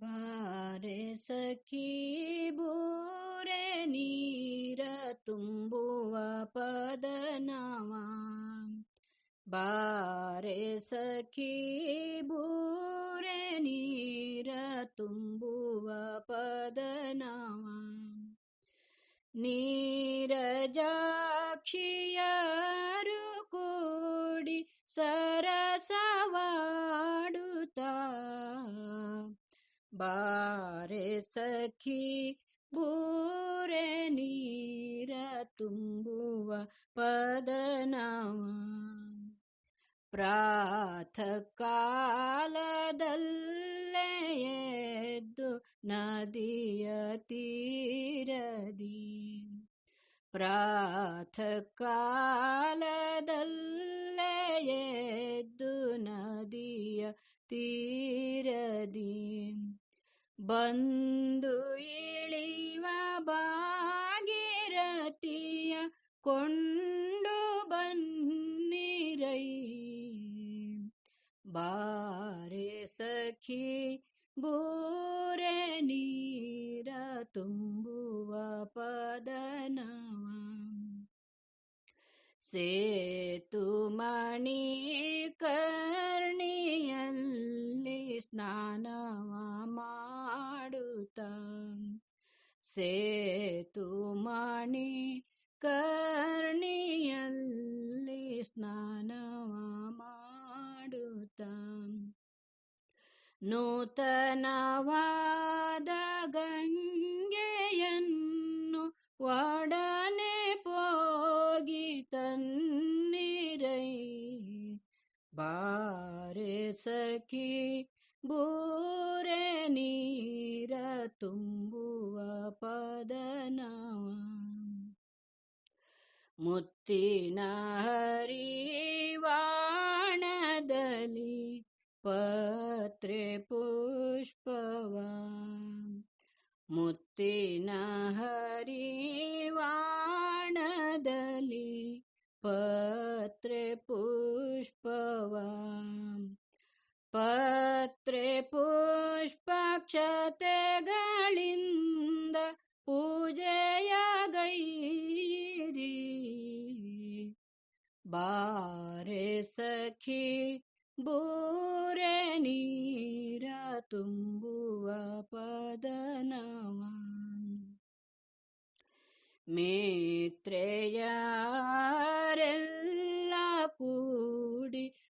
ಬಾರೆ ಸಖಿ ಬೂರೆ ನೀರ ತುಂಬುವ ಪದನವ ಬಾರೆ ಸಖಿ ಬೂರೆ ನೀರ ತುಂಬುವ ಪದನವ ನೀರಜಾಕ್ಷಿಯರು ಕೂಡಿ ಸರಸವಾಡುತ್ತಾ ಬಾರೆ ಸಖಿ ಬೂರೆ ನೀರ ತುಂಬುವ ಪದನವ ಪ್ರಾತಃಕಾಲದಲ್ಲೇ ಎದ್ದು ನದಿಯ ತೀರದಿ ಪ್ರಾತಃಕಾಲದಲ್ಲೇ ಎದ್ದು ನದಿಯ ತೀರದಿ ಬಂದು ಇಳಿವ ಭಾಗಿರತಿಯ ಕೊಂಡು ಬನ್ನಿರೈ. ಬಾರೆ ಸಖಿ, ಬೋರೆ ನೀರ ತುಂಬುವ ಪದನವ ಸೇತು ಮಣಿ ಕರ್ಣಿಯಲ್ಲಿ ಸ್ನಾನವ. ಮಾಡುತ್ತ ಸೇತು ಮಣಿ ಕರ್ಣಿಯಲ್ಲಿ ಸ್ನಾನವ ಮಾಡುತ್ತ ನೂತನವಾದ ಗಂಗೆಯನ್ನು ಒಡನೆ ಪೋಗಿ ತನ್ನಿರೈ. ಬಾರೆ ಸಖಿ ಬೂರೆ ನೀರ ತುಂಬುವ ಪದನವ ಮುತ್ತಿನ ಹರಿವಾಣದಲ್ಲಿ ಪತ್ರೆ ಪುಷ್ಪವ. ಮುತ್ತಿನ ಹರಿವಾಣದಲ್ಲಿ ಪತ್ರೆ ಪುಷ್ಪವ. ಪತ್ರೆ ಪುಷ್ಪಕ್ಷತೆಗಳಿಂದ ಪೂಜೆಯ ಗೈರಿ ಬಾರೆ ಸಖಿ ಬೂರೆ ನೀರ ತುಂಬುವ ಪದನವ ಮೇತ್ರೆಯರೆಲ್ಲ ಕೂಡಿ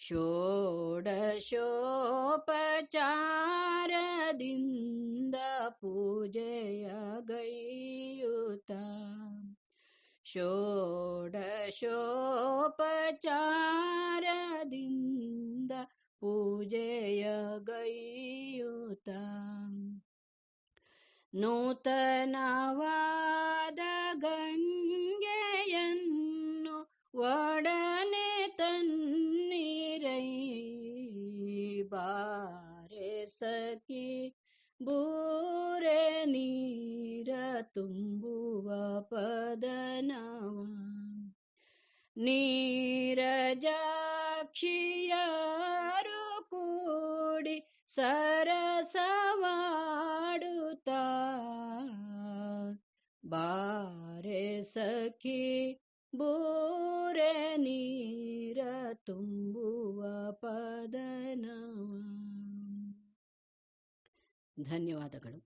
ಷೋಡಶೋಪಚಾರದಿಂದ ಪೂಜೆಯ ಗೈಯುತ ಷೋಡಶೋಪಚಾರದಿಂದ ಪೂಜೆಯ ಗೈಯುತ ನೂತನವಾದ ಗಂಗೆಯನ್ನು ಒಡನೆ ಸಖಿ ಬೂರೆ ನೀರ ತುಂಬುವ ಪದನವ ನೀರಜಾಕ್ಷಿಯರು ಕೂಡಿ ಸರಸವಾಡುತ್ತ. ಬಾರೆ ಸಖಿ ಬೂರೆ ನೀರ ತುಂಬುವ ಪದನವ ಧನ್ಯವಾದಗಳು